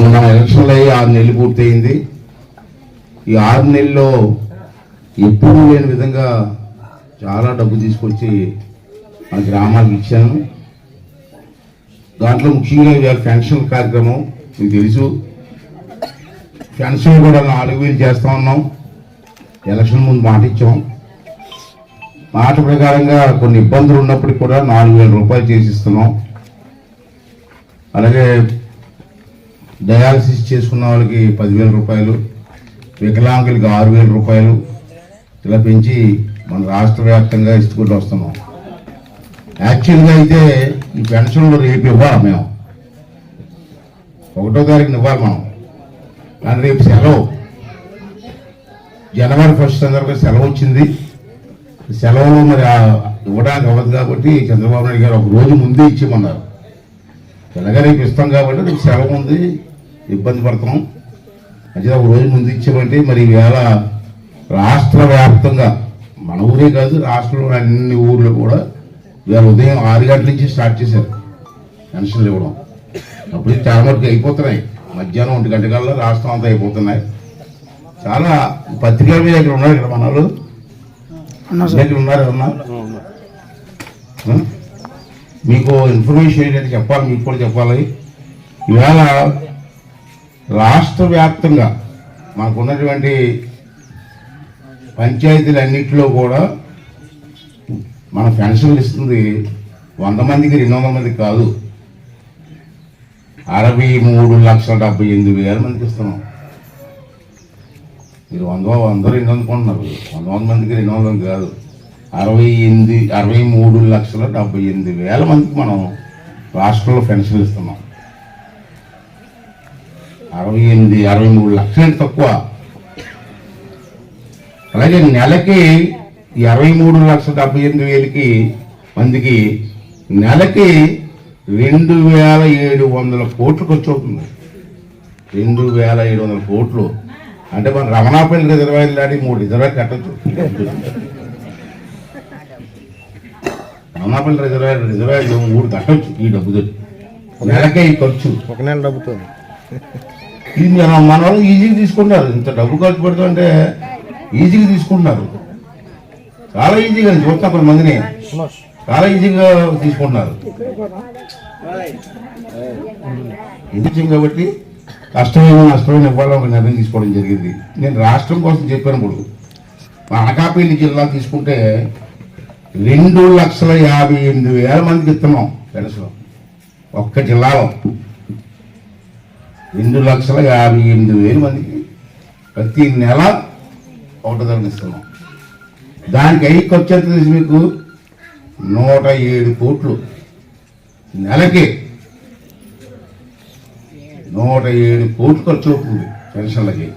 మొన్న ఎలక్షన్లు అయ్యి ఆరు నెలలు పూర్తయింది. ఈ ఆరు నెలల్లో ఎప్పుడూ లేని విధంగా చాలా డబ్బు తీసుకొచ్చి మన గ్రామాలకు ఇచ్చాను. దాంట్లో ముఖ్యంగా ఇవాళ పెన్షన్ కార్యక్రమం మీకు తెలుసు. పెన్షన్ కూడా నాలుగు వేలు చేస్తూ ఉన్నాం. ఎలక్షన్ ముందు మాట ఇచ్చాం. మాట ప్రకారంగా కొన్ని ఇబ్బందులు ఉన్నప్పటికీ కూడా నాలుగు వేల రూపాయలు చేసిస్తున్నాం. అలాగే డయాలసిస్ చేసుకున్న వాళ్ళకి పదివేల రూపాయలు వికలాంగులకి ఆరు వేల రూపాయలు ఇలా పెంచి మన రాష్ట్ర వ్యాప్తంగా ఇస్తుకుంటూ వస్తున్నాం. యాక్చువల్గా అయితే ఈ పెన్షన్లు రేపు ఇవ్వాలి మేము. ఒకటో తారీఖున ఇవ్వాలి మనం. కానీ రేపు సెలవు. జనవరి ఫస్ట్ సందర్భంగా సెలవు వచ్చింది. సెలవులు మరి ఇవ్వడానికి అవ్వదు కాబట్టి చంద్రబాబు నాయుడు గారు ఒక రోజు ముందే ఇచ్చేమన్నారు ఎలాగ రేపు ఇస్తాం కాబట్టి రేపు సెలవు ఉంది. ఇబ్బంది పడతాం. అంటే ఒక రోజు ముందు ఇచ్చామంటే మరి ఈవేళ రాష్ట్ర వ్యాప్తంగా మన ఊరే కాదు రాష్ట్రంలో అన్ని ఊర్లు కూడా ఇవాళ ఉదయం ఆరు గంటల నుంచి స్టార్ట్ చేశారు. పెన్షన్లు ఇవ్వడం. అప్పుడు చాలా వరకు అయిపోతున్నాయి. మధ్యాహ్నం ఒంటి గంట కల్లా రాష్ట్రం అంతా అయిపోతున్నాయి. చాలా పత్రికల మీద ఇక్కడ ఉన్నారు ఇక్కడ మన వాళ్ళు. ఇక్కడ ఉన్నారు ఎవరన్నా? మీకు ఇన్ఫర్మేషన్ ఏంటంటే చెప్పాలి మీకు కూడా చెప్పాలి. ఇవాళ రాష్ట్ర వ్యాప్తంగా మనకున్నటువంటి పంచాయతీలన్నింటిలో కూడా మన పెన్షన్లు ఇస్తుంది వంద మందికి రెండు వందల మందికి కాదు. అరవై మూడు లక్షల డెబ్బై ఎనిమిది వేల మందికి ఇస్తున్నాం. మీరు వంద వంద రెండు అనుకుంటున్నారు వంద వంద మందికి రెండు వందలు కాదు. అరవై ఎనిమిది అరవై మూడు లక్షల డెబ్బై ఎనిమిది వేల మందికి మనం రాష్ట్రంలో పెన్షన్ ఇస్తున్నాం. అరవై ఎనిమిది అరవై మూడు లక్షలు తక్కువ. అలాగే నెలకి ఇరవై మూడు లక్షల డెబ్బై ఎనిమిది వేలకి మందికి నెలకి రెండు వేల ఏడు వందల కోట్లు ఖర్చు అవుతుంది. రెండు వేల ఏడు వందల కోట్లు. అంటే మన రమణాపల్లి రిజర్వాయర్ లాంటి మూడు రిజర్వాయర్ కట్టచ్చు. రమణాపల్లి రిజర్వాయర్ రిజర్వాయర్ మూడు కట్టచ్చు ఈ డబ్బుతో నెలకే ఈ ఖర్చు. ఒక నెల డబ్బుతో దీన్ని మన వాళ్ళు ఈజీగా తీసుకుంటారు. ఇంత డబ్బు ఖర్చు పెడుతుంటే ఈజీగా తీసుకుంటున్నారు. చాలా ఈజీగా చూస్తా కొంతమందిని చాలా ఈజీగా తీసుకుంటున్నారు. ఎందుకు కాబట్టి కష్టమైన నష్టమైన ఇవ్వాలని ఒక నిర్ణయం తీసుకోవడం జరిగింది. నేను రాష్ట్రం కోసం చెప్పినప్పుడు మా అనకాపల్లి జిల్లా తీసుకుంటే రెండు లక్షల యాభై ఎనిమిది వేల మందికి ఇస్తున్నాం పెన్షన్ ఒక్క జిల్లాలో. రెండు లక్షల యాభై ఎనిమిది వేల మందికి ప్రతి నెల ఒకటి ధరనిస్తున్నాం ఇస్తున్నాం. దానికి అయ్యి ఖర్చు ఎంత తెలుసు మీకు? నూట ఏడు కోట్లు. నెలకి. నూట ఏడు కోట్లు ఖర్చు అవుతుంది పెన్షన్లకి.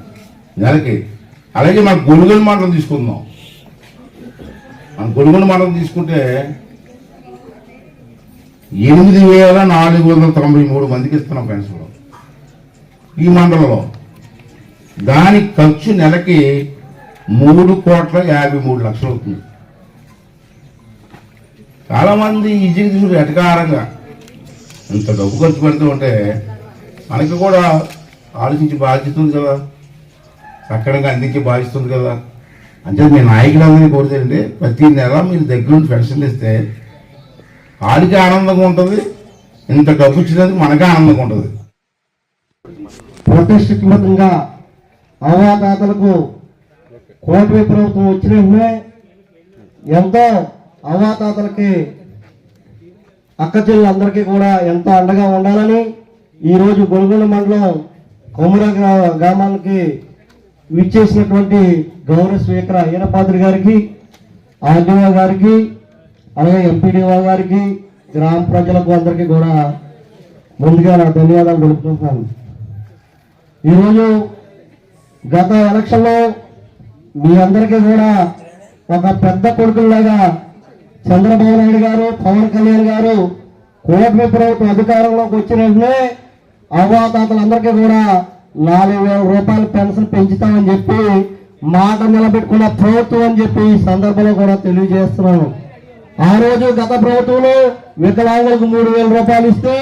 నెలకి. అలాగే మన గొడుగుల మండలం తీసుకుందాం. మన గొడుగుల మండలం తీసుకుంటే ఎనిమిది వేల నాలుగు వందల తొంభై మూడు మందికి ఇస్తున్నాం పెన్షన్లు. ఈ మండలంలో. దాని ఖర్చు నెలకి మూడు కోట్ల యాభై మూడు లక్షలు అవుతుంది. చాలామంది ఈజీగా తీసుకు ఎటకారంగా ఇంత డబ్బు ఖర్చు పెడుతూ ఉంటే మనకి కూడా ఆలోచించి బాధ్యత ఉంది కదా. సక్రమంగా అందించే బాధ్యత ఉంది కదా. అంటే మీ నాయకులందరినీ కోరుతుంటే ప్రతి నెల మీరు దగ్గర నుండి పెన్షన్లు ఇస్తే ఆడికి ఆనందంగా ఉంటుంది. ఇంత డబ్బు ఇచ్చినందుకు మనకే ఆనందంగా ఉంటుంది. ప్రతిష్ఠితంగా అవాదాతలకు కోటి ప్రభుత్వం వచ్చిన ఎంతో అవాతాతలకి అక్క చెల్లెలందరికీ కూడా ఎంతో అండగా ఉండాలని ఈరోజు గొల్గొండ మండలం కొముర గ్రామానికి విచ్చేసినటువంటి గౌరవ స్పీకర్ ఈనపాత్రి గారికి ఆర్డీఓ గారికి అలాగే ఎంపీడీఓ గారికి గ్రామ ప్రజలకు అందరికీ కూడా ముందుగా నా ధన్యవాదాలు తెలుపుతున్నాను ఈరోజు గత ఎలక్షన్లో మీ అందరికీ కూడా ఒక పెద్ద కొడుకుల్లాగా చంద్రబాబు నాయుడు గారు పవన్ కళ్యాణ్ గారు కూటమి ప్రభుత్వం అధికారంలోకి వచ్చిన వెంటనే అవ్వాతాతలందరికీ కూడా నాలుగు వేల రూపాయల పెన్షన్ పెంచుతామని చెప్పి మాట నిలబెట్టుకున్న ప్రభుత్వం అని చెప్పి ఈ సందర్భంలో కూడా తెలియజేస్తున్నాను. ఆ రోజు గత ప్రభుత్వంలో వికలాంగులకు మూడు వేల రూపాయలు ఇస్తే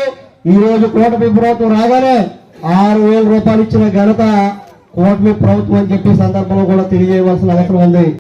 ఈ రోజు కూటమి ప్రభుత్వం రాగానే ఆరు వేల రూపాయలు ఇచ్చిన ఘనత కూటమి ప్రభుత్వం అని చెప్పి సందర్భంలో కూడా తెలియజేయవలసిన అవసరం ఉంది.